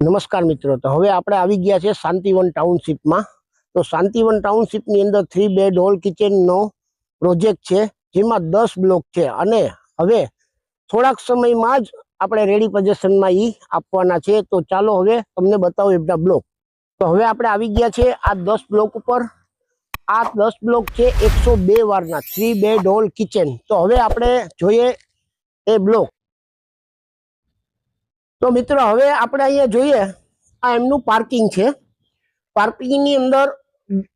નમસ્કાર મિત્રો, તો હવે આપણે આવી ગયા છે શાંતિવન ટાઉનશીપમાં. તો શાંતિવન ટાઉનશીપની અંદર થ્રી બેડ હોલ કિચનનો પ્રોજેક્ટ છે, જેમાં દસ બ્લોક છે. અને હવે થોડાક સમયમાં જ આપણે રેડી પોઝિશનમાં એ આપવાના છે. તો ચાલો હવે તમને બતાવો એમના બ્લોક તો હવે આપણે આવી ગયા છે આ દસ બ્લોક ઉપર. આ દસ બ્લોક છે એકસો બે વારના થ્રી બેડ હોલ કિચન તો હવે આપણે જોઈએ એ બ્લોક તો મિત્રો, હવે આપણે અહીંયા જોઈએ આ એમનું પાર્કિંગ છે. પાર્કિંગની અંદર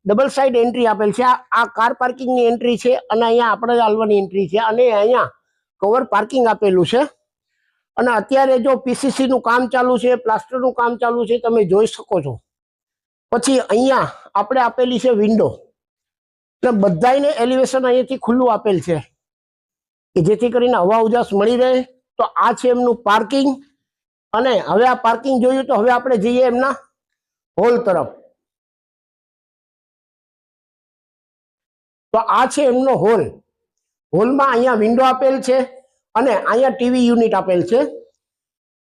ડબલ સાઇડ એન્ટ્રી આપેલ છે. આ કાર પાર્કિંગની એન્ટ્રી છે અને અહીંયા આપણે હાલવાની એન્ટ્રી છે અને અહીંયા કવર પાર્કિંગ આપેલું છે. અને અત્યારે જો પીસીસીનું કામ ચાલુ છે પ્લાસ્ટરનું કામ ચાલુ છે, તમે જોઈ શકો છો. પછી અહીંયા આપણે આપેલી છે વિન્ડો એટલે બધાને એલિવેશન અહીંયાથી ખુલ્લું આપેલ છે. કે જેથી કરીને હવા ઉજાસ મળી રહે. તો આ છે એમનું પાર્કિંગ અને હવે આ પાર્કિંગ જોયું તો હવે આપણે જઈએ એમના હોલ તરફ. તો આ છે એમનો હોલ હોલમાં અહીંયા વિન્ડો આપેલ છે અને અહીંયા ટીવી યુનિટ આપેલ છે.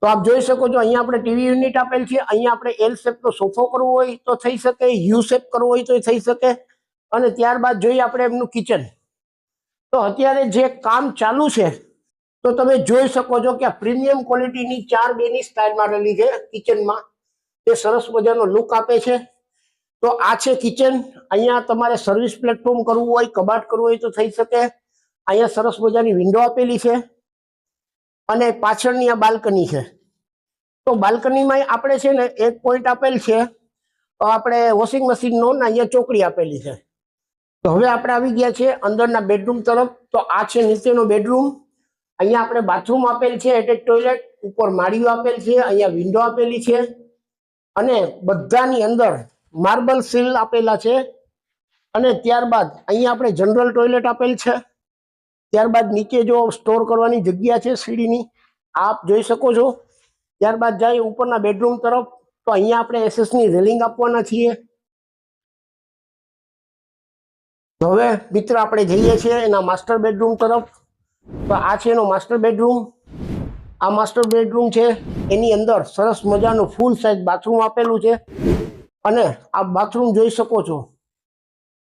તો આપ જોઈ શકો છો અહીંયા આપણે ટીવી યુનિટ આપેલ છે. અહીંયા આપણે એલ શેપનો સોફો કરવો હોય તો થઈ શકે યુ શેપ કરવો હોય તો થઈ શકે. અને ત્યારબાદ જોઈએ આપણે એમનું કિચન તો અત્યારે જે કામ ચાલુ છે તો તમે જોઈ શકો છો કે પ્રીમિયમ ક્વોલિટીની ચાર બેની સ્ટાઇલ મારેલી છે કિચનમાં. તે સરસ મજાનો લુક આપે છે. તો આ છે કિચન અહીંયા તમારે સર્વિસ પ્લેટફોર્મ કરવું હોય, કબાટ કરવું હોય તો થઈ શકે. અહીંયા સરસ મજાની વિન્ડો આપેલી છે. અને પાછળની આ બાલ્કની છે. તો બાલ્કનીમાં આપણે છે ને એક પોઈન્ટ આપેલ છે. આપણે વોશિંગ મશીનનો ને અહીંયા ચોકડી આપેલી છે. તો હવે આપણે આવી ગયા છે અંદરના બેડરૂમ તરફ. તો આ છે નીચેનો બેડરૂમ અહીંયા આપણે બાથરૂમ આપેલ છે, એટલે ટોયલેટ ઉપર માળીઓ આપેલ છે, અહીંયા વિન્ડો આપેલી છે. અને બધાની અંદર માર્બલ સીલ આપેલા છે. અને ત્યારબાદ અહીંયા આપણે જનરલ ટોયલેટ આપેલ છે. ત્યારબાદ નીચે જો સ્ટોર કરવાની જગ્યા છે સીડીની, આપ જોઈ શકો છો. ત્યારબાદ જાય ઉપરના બેડરૂમ તરફ, તો અહીંયા આપણે એસએસની રેલિંગ આપવાના છીએ. હવે મિત્ર આપણે જઈએ છીએ એના માસ્ટર બેડરૂમ તરફ. તો આ છે એનો માસ્ટર બેડરૂમ આ માસ્ટર બેડરૂમ છે, એની અંદર સરસ મજાનું ફૂલ સાઇઝ બાથરૂમ આપેલું છે. અને આ બાથરૂમ જોઈ શકો છો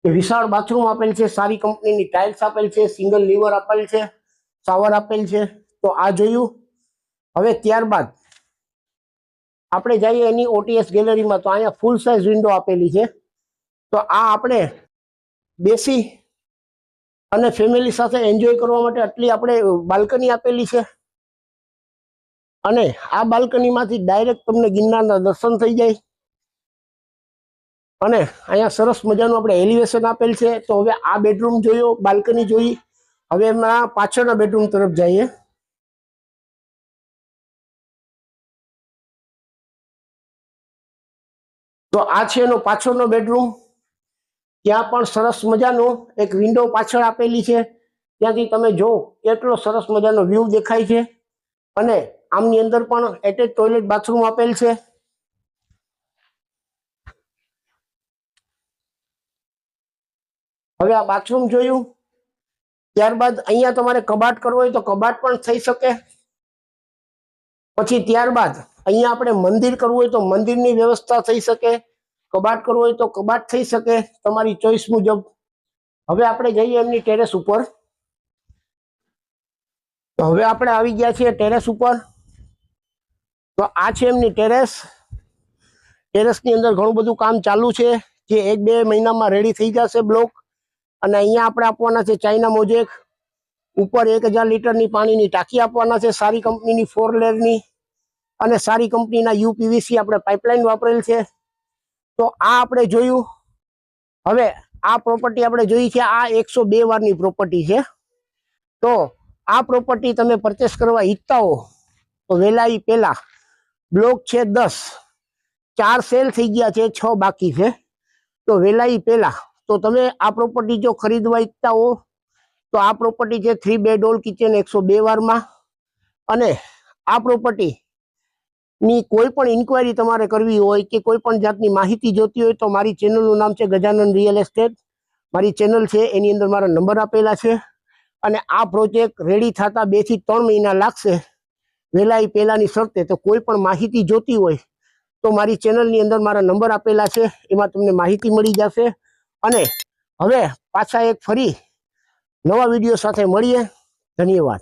કે વિશાળ બાથરૂમ આપેલ છે, સારી કંપનીની ટાઇલ્સ આપેલ છે સિંગલ લીવર આપેલ છે શાવર આપેલ છે. તો આ જોયું. હવે ત્યારબાદ આપણે જઈએ એની ઓટીએસ ગેલેરીમાં તો અહીંયા ફૂલ સાઇઝ વિન્ડો આપેલી છે. તો આ આપણે બેસી અને ફેમિલી સાથે એન્જોય કરવા માટે આટલી આપણે બાલ્કની આપેલી છે. અને આ બાલ્કનીમાંથી ડાયરેક્ટ તમને ગિરનારના દર્શન થઈ જાય. અને અહીંયા સરસ મજાનું આપણે એલિવેશન આપેલ છે. તો હવે આ બેડરૂમ જોયો બાલ્કની જોઈ. હવે એમાં પાછળના બેડરૂમ તરફ જઈએ. તો આ છે એનો પાછળનો બેડરૂમ ત્યાં પણ સરસ મજાનો એક વિન્ડો પાછળ આપેલી છે. ત્યાંથી તમે જો કેટલો સરસ મજાનો વ્યૂ દેખાય છે. અને આમની અંદર પણ એટેચ ટોયલેટ બાથરૂમ આપેલ છે. હવે આ બાથરૂમ જોયું. ત્યારબાદ અહીંયા તમારે કબાટ કરવો હોય તો કબાટ પણ થઈ શકે. પછી ત્યારબાદ અહીંયા આપણે મંદિર કરવું હોય તો મંદિરની વ્યવસ્થા થઈ શકે. કબાટ કરવું હોય તો કબાટ થઈ શકે તમારી ચોઈસ મુજબ. હવે આપણે જઈએ એમની ટેરેસ ઉપર. તો હવે આપણે આવી ગયા છીએ ટેરેસ ઉપર. તો આ છે એમની ટેરેસ. ટેરેસની અંદર ઘણું બધું કામ ચાલુ છે, જે એક બે મહિનામાં રેડી થઈ જશે બ્લોક અને અહીંયા આપણે આપવાના છે ચાઇના મોજેક. ઉપર એક હજાર લીટરની પાણીની ટાંકી આપવાના છે સારી કંપનીની ફોર લેરની અને સારી કંપનીના યુપીવીસી આપણે પાઇપલાઇન વાપરેલ છે. તો આ આપણે જોયું. હવે આ પ્રોપર્ટી આપણે જોઈ છે, આ એકસો બે વારની પ્રોપર્ટી છે. તો આ પ્રોપર્ટી તમે પરચેસ કરવા ઈચ્છતા હો, તો વહેલા ઈ પહેલા બ્લોક છે દસ. ચાર સેલ થઈ ગયા છે, છ બાકી છે. તો વહેલા ઈ પહેલા તો તમે આ પ્રોપર્ટી જો ખરીદવા ઈચ્છતા હો, તો આ પ્રોપર્ટી છે થ્રી બેડ ઓલ કિચન એકસો બે વારમાં. અને આ પ્રોપર્ટી ની કોઈ પણ ઇન્કવાયરી તમારે કરવી હોય કે કોઈ પણ જાતની માહિતી જોતી હોય તો મારી ચેનલનું નામ છે ગજાનંદ રિયલ એસ્ટેટ મારી ચેનલ છે, એની અંદર મારા નંબર આપેલા છે. અને આ પ્રોજેક્ટ રેડી થતા બેથી ત્રણ મહિના લાગશે. વહેલા એ પહેલાની શરતે તો કોઈ પણ માહિતી જોતી હોય તો મારી ચેનલની અંદર મારા નંબર આપેલા છે, એમાં તમને માહિતી મળી જશે. અને હવે પાછા એક ફરી નવા વીડિયો સાથે મળીએ. ધન્યવાદ.